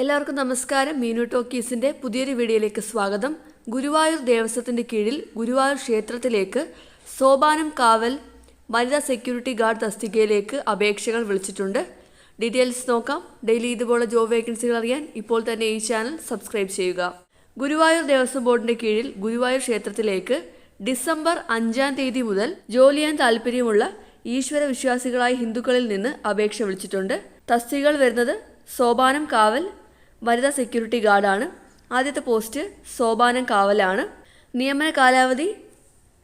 എല്ലാവർക്കും നമസ്കാരം. മീനു ടോക്കീസിന്റെ പുതിയൊരു വീഡിയോയിലേക്ക് സ്വാഗതം. ഗുരുവായൂർ ദേവസ്വത്തിന്റെ കീഴിൽ ഗുരുവായൂർ ക്ഷേത്രത്തിലേക്ക് സോപാനം കാവൽ വനിതാ സെക്യൂരിറ്റി ഗാർഡ് തസ്തികയിലേക്ക് അപേക്ഷകൾ വിളിച്ചിട്ടുണ്ട്. ഡീറ്റെയിൽസ് നോക്കാം. ഡെയിലി ഇതുപോലെ ജോബ് വേക്കൻസികൾ അറിയാൻ ഇപ്പോൾ തന്നെ ഈ ചാനൽ സബ്സ്ക്രൈബ് ചെയ്യുക. ഗുരുവായൂർ ദേവസ്വം ബോർഡിന്റെ കീഴിൽ ഗുരുവായൂർ ക്ഷേത്രത്തിലേക്ക് ഡിസംബർ അഞ്ചാം തീയതി മുതൽ ജോലി ചെയ്യാൻ താല്പര്യമുള്ള ഈശ്വര വിശ്വാസികളായ ഹിന്ദുക്കളിൽ നിന്ന് അപേക്ഷ വിളിച്ചിട്ടുണ്ട്. തസ്തികകൾ വരുന്നത് സോപാനം കാവൽ വനിതാ സെക്യൂരിറ്റി ഗാർഡാണ്. ആദ്യത്തെ പോസ്റ്റ് സോപാനം കാവലാണ്. നിയമന കാലാവധി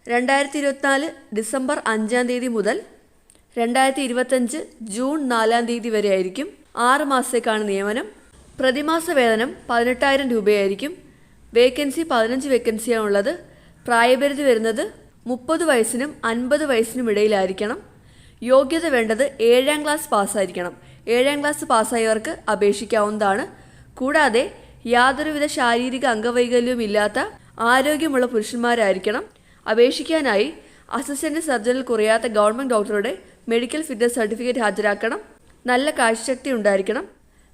രണ്ടായിരത്തി ഇരുപത്തിനാല് ഡിസംബർ അഞ്ചാം തീയതി മുതൽ രണ്ടായിരത്തി ഇരുപത്തഞ്ച് ജൂൺ നാലാം തീയതി വരെ ആയിരിക്കും. ആറ് മാസത്തേക്കാണ് നിയമനം. പ്രതിമാസ വേതനം പതിനെട്ടായിരം രൂപയായിരിക്കും. വേക്കൻസി പതിനഞ്ച് വേക്കൻസിയാണ് ഉള്ളത് പ്രായപരിധി വരുന്നത് മുപ്പത് വയസ്സിനും അൻപത് വയസ്സിനും ഇടയിലായിരിക്കണം. യോഗ്യത വേണ്ടത് ഏഴാം ക്ലാസ് പാസ്സായിരിക്കണം. ഏഴാം ക്ലാസ് പാസ്സായവർക്ക് അപേക്ഷിക്കാവുന്നതാണ്. കൂടാതെ യാതൊരുവിധ ശാരീരിക അംഗവൈകല്യവും ഇല്ലാത്ത ആരോഗ്യമുള്ള പുരുഷന്മാരായിരിക്കണം. അപേക്ഷിക്കാനായി അസിസ്റ്റന്റ് സർജനിൽ കുറയാത്ത ഗവൺമെന്റ് ഡോക്ടറുടെ മെഡിക്കൽ ഫിറ്റ്നസ് സർട്ടിഫിക്കറ്റ് ഹാജരാക്കണം. നല്ല കാഴ്ചശക്തി ഉണ്ടായിരിക്കണം.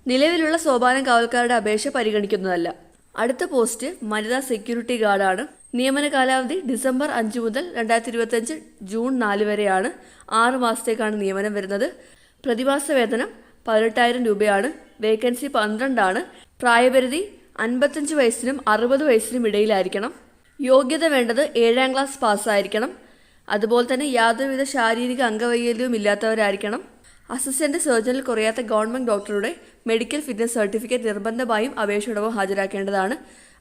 നിലവിലുള്ള സോപാനം കാവൽക്കാരുടെ അപേക്ഷ പരിഗണിക്കുന്നതല്ല. അടുത്ത പോസ്റ്റ് വനിതാ സെക്യൂരിറ്റി ഗാർഡാണ്. നിയമന കാലാവധി ഡിസംബർ അഞ്ച് മുതൽ രണ്ടായിരത്തി ഇരുപത്തഞ്ച് ജൂൺ നാല് വരെയാണ് ആറ് മാസത്തേക്കാണ് നിയമനം വരുന്നത്. പ്രതിമാസ വേതനം പതിനെട്ടായിരം രൂപയാണ്. വേക്കൻസി പന്ത്രണ്ടാണ്. പ്രായപരിധി അൻപത്തഞ്ച് വയസ്സിനും അറുപത് വയസ്സിനും ഇടയിലായിരിക്കണം. യോഗ്യത വേണ്ടത് ഏഴാം ക്ലാസ് പാസ്സായിരിക്കണം. അതുപോലെ തന്നെ യാതൊരുവിധ ശാരീരിക അംഗവൈകല്യവും ഇല്ലാത്തവരായിരിക്കണം. അസിസ്റ്റന്റ് സർജനിൽ കുറയാത്ത ഗവൺമെന്റ് ഡോക്ടറുടെ മെഡിക്കൽ ഫിറ്റ്നസ് സർട്ടിഫിക്കറ്റ് നിർബന്ധമായും അപേക്ഷയോടൊപ്പം ഹാജരാക്കേണ്ടതാണ്.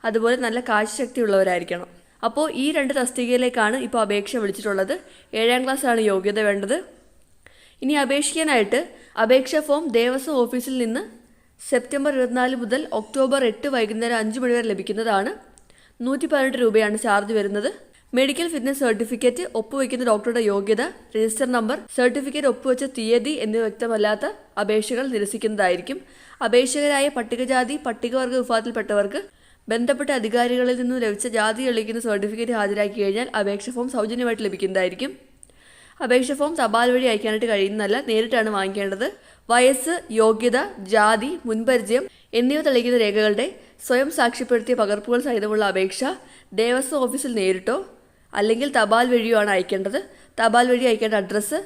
അതുപോലെ നല്ല കാഴ്ചശക്തി ഉള്ളവരായിരിക്കണം അപ്പോൾ ഈ രണ്ട് തസ്തികയിലേക്കാണ് ഇപ്പോൾ അപേക്ഷ വിളിച്ചിട്ടുള്ളത്. ഏഴാം ക്ലാസ് ആണ് യോഗ്യത വേണ്ടത്. ഇനി അപേക്ഷിക്കാനായിട്ട് അപേക്ഷാ ഫോം ദേവസ്വം ഓഫീസിൽ നിന്ന് സെപ്റ്റംബർ ഇരുപത്തിനാല് മുതൽ ഒക്ടോബർ എട്ട് വൈകുന്നേരം അഞ്ച് മണിവരെ ലഭിക്കുന്നതാണ്. നൂറ്റി പതിനെട്ട് രൂപയാണ് ചാർജ് വരുന്നത്. മെഡിക്കൽ ഫിറ്റ്നസ് സർട്ടിഫിക്കറ്റ് ഒപ്പുവയ്ക്കുന്ന ഡോക്ടറുടെ യോഗ്യത രജിസ്റ്റർ നമ്പർ സർട്ടിഫിക്കറ്റ് ഒപ്പുവെച്ച തീയതി എന്നിവ വ്യക്തമല്ലാത്ത അപേക്ഷകൾ നിരസിക്കുന്നതായിരിക്കും. അപേക്ഷകരായ പട്ടികജാതി പട്ടികവർഗ വിഭാഗത്തിൽപ്പെട്ടവർക്ക് ബന്ധപ്പെട്ട അധികാരികളിൽ നിന്നും ലഭിച്ച ജാതി തെളിയിക്കുന്ന സർട്ടിഫിക്കറ്റ് ഹാജരാക്കി കഴിഞ്ഞാൽ അപേക്ഷ ഫോം സൗജന്യമായിട്ട് ലഭിക്കുന്നതായിരിക്കും. അപേക്ഷ ഫോം തപാൽ വഴി അയക്കാനായിട്ട് കഴിയുന്നതല്ല നേരിട്ടാണ് വാങ്ങിക്കേണ്ടത്. വയസ്സ് യോഗ്യത ജാതി മുൻപരിചയം എന്നിവ തെളിയിക്കുന്ന രേഖകളുടെ സ്വയം സാക്ഷ്യപ്പെടുത്തിയ പകർപ്പുകൾ സഹിതമുള്ള അപേക്ഷ ദേവസ്വം ഓഫീസിൽ നേരിട്ടോ അല്ലെങ്കിൽ തപാൽ വഴിയോ ആണ് അയക്കേണ്ടത്. തപാൽ വഴി അയക്കേണ്ട address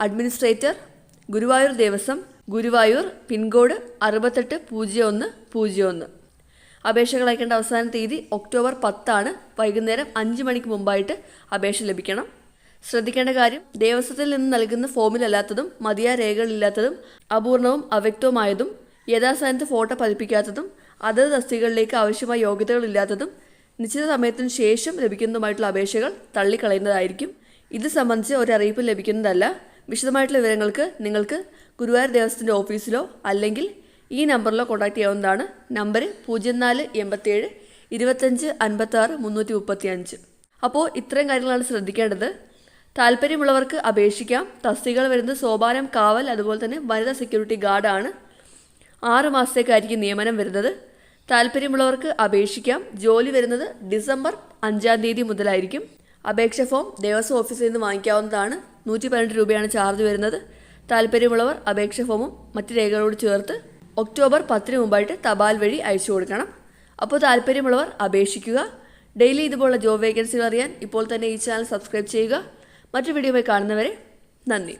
administrator Guruvayur Devaswom Guruvayur pin code അറുപത്തെട്ട് പൂജ്യം ഒന്ന് പൂജ്യം ഒന്ന്. അപേക്ഷകൾ അയക്കേണ്ട അവസാന തീയതി ഒക്ടോബർ പത്താണ്. വൈകുന്നേരം അഞ്ച് മണിക്ക് മുമ്പായിട്ട് അപേക്ഷ ലഭിക്കണം. ശ്രദ്ധിക്കേണ്ട കാര്യം ദേവസ്വത്തിൽ നിന്ന് നൽകുന്ന ഫോമിലല്ലാത്തതും മതിയായ രേഖകളില്ലാത്തതും അപൂർണവും അവ്യക്തവുമായതും യഥാസ്ഥാനത്ത് ഫോട്ടോ പതിപ്പിക്കാത്തതും അതത് തസ്തികകളിലേക്ക് ആവശ്യമായ യോഗ്യതകളില്ലാത്തതും നിശ്ചിത സമയത്തിന് ശേഷം ലഭിക്കുന്നതുമായിട്ടുള്ള അപേക്ഷകൾ തള്ളിക്കളയുന്നതായിരിക്കും. ഇത് സംബന്ധിച്ച് ഒരു അറിയിപ്പ് ലഭിക്കുന്നതല്ല. വിശദമായിട്ടുള്ള വിവരങ്ങൾക്ക് നിങ്ങൾക്ക് ഗുരുവായൂർ ദേവസ്വത്തിന്റെ ഓഫീസിലോ അല്ലെങ്കിൽ ഈ നമ്പറിലോ കോൺടാക്ട് ചെയ്യാവുന്നതാണ്. നമ്പർ പൂജ്യം നാല് എൺപത്തേഴ് ഇരുപത്തഞ്ച് അൻപത്താറ് മുന്നൂറ്റി മുപ്പത്തി അഞ്ച് അപ്പോൾ ഇത്രയും കാര്യങ്ങളാണ് ശ്രദ്ധിക്കേണ്ടത്. താല്പര്യമുള്ളവർക്ക് അപേക്ഷിക്കാം. തസ്തികൾ വരുന്നത് സോപാനം കാവൽ അതുപോലെ തന്നെ വനിതാ സെക്യൂരിറ്റി ഗാർഡാണ് ആറ് മാസത്തേക്കായിരിക്കും നിയമനം വരുന്നത്. താല്പര്യമുള്ളവർക്ക് അപേക്ഷിക്കാം. ജോലി വരുന്നത് ഡിസംബർ അഞ്ചാം തീയതി മുതലായിരിക്കും. അപേക്ഷ ഫോം ദേവസ്വം ഓഫീസിൽ നിന്ന് വാങ്ങിക്കാവുന്നതാണ്. നൂറ്റി പതിനെട്ട് രൂപയാണ് ചാർജ് വരുന്നത്. താല്പര്യമുള്ളവർ അപേക്ഷ ഫോമും മറ്റ് രേഖകളോട് ചേർത്ത് ഒക്ടോബർ പത്തിന് മുമ്പായിട്ട് തപാൽ വഴി അയച്ചു കൊടുക്കണം. അപ്പോൾ താല്പര്യമുള്ളവർ അപേക്ഷിക്കുക. ഡെയിലി ഇതുപോലുള്ള ജോബ് വേക്കൻസികൾ അറിയാൻ ഇപ്പോൾ തന്നെ ഈ ചാനൽ സബ്സ്ക്രൈബ് ചെയ്യുക. മറ്റു വീഡിയോയുമായി കാണുന്നവരെ നന്ദി